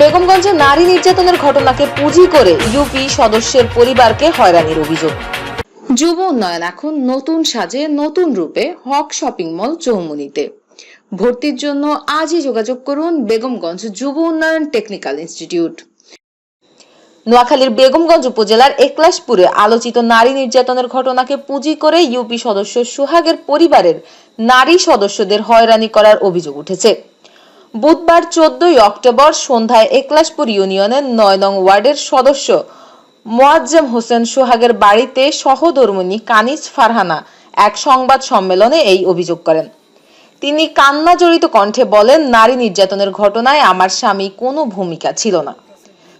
বেগমগঞ্জে নারী নির্যাতনের ঘটনাকে পুঁজি করে ইউপি সদস্যের পরিবারকে হয়রানির অভিযোগ। যুব উন্নয়ন এখন নতুন সাজে, নতুন রূপে হক শপিং মল চৌমুনিতে। ভর্তির জন্য আজই যোগাযোগ করুন বেগমগঞ্জ যুব উন্নয়ন টেকনিক্যাল ইনস্টিটিউট। নোয়াখালীর বেগমগঞ্জ উপজেলার একলাশপুরে আলোচিত নারী নির্যাতনের ঘটনাকে পুঁজি করে ইউপি সদস্য সুহাগের পরিবারের নারী সদস্যদের হয়রানি করার অভিযোগ উঠেছে। বুধবার চোদ্দই অক্টোবর সন্ধ্যায় একলাশপুর ইউনিয়নের নয় নং ওয়ার্ডের সদস্য মোয়াজ্জেম হোসেন সোহাগের বাড়িতে সহধর্মিনী কানিজ ফারহানা এক সংবাদ সম্মেলনে এই অভিযোগ করেন। তিনি কান্না জড়িত কণ্ঠে বলেন, নারী নির্যাতনের ঘটনায় আমার স্বামী কোনো ভূমিকা ছিল না।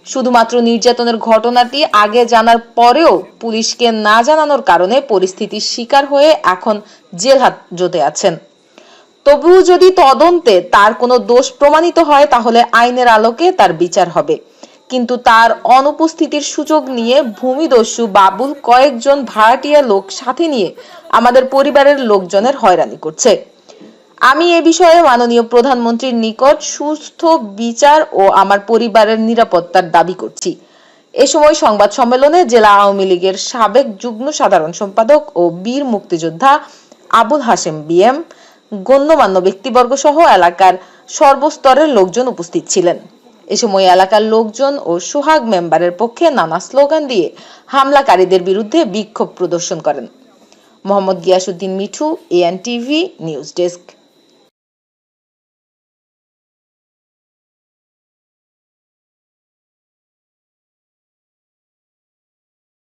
শুধুমাত্র নির্যাতনের ঘটনাটি আগে জানার পরেও পুলিশকে না জানানোর কারণে পরিস্থিতির শিকার হয়ে এখন জেল হাজতে আছেন। তবুও যদি তদন্তে তার কোনো দোষ প্রমাণিত হয়, তাহলে আইনের আলোকে তার বিচার হবে। কিন্তু তার অনুপস্থিতির সুযোগ নিয়ে ভূমিদস্যু বাবুল কয়েকজন ভাড়াটিয়া লোক সাথে নিয়ে আমাদের পরিবারের লোকজনের হয়রানি করছে। আমি এ বিষয়ে মাননীয় প্রধানমন্ত্রীর নিকট সুস্থ বিচার ও আমার পরিবারের নিরাপত্তার দাবি করছি। এ সময় সংবাদ সম্মেলনে জেলা আওয়ামী লীগের সাবেক যুগ্ম সাধারণ সম্পাদক ও বীর মুক্তিযোদ্ধা আবুল হাশেম বিএম গণ্যমান্য ব্যক্তিবর্গ সহ এলাকার সর্বস্তরের লোকজন উপস্থিত ছিলেন। এ সময় এলাকার লোকজন ও সোহাগ মেম্বারের পক্ষে নানা স্লোগান দিয়ে হামলাকারীদের বিরুদ্ধে বিক্ষোভ প্রদর্শন করেন। Mohammad Giasuddin Mithu AN TV news desk.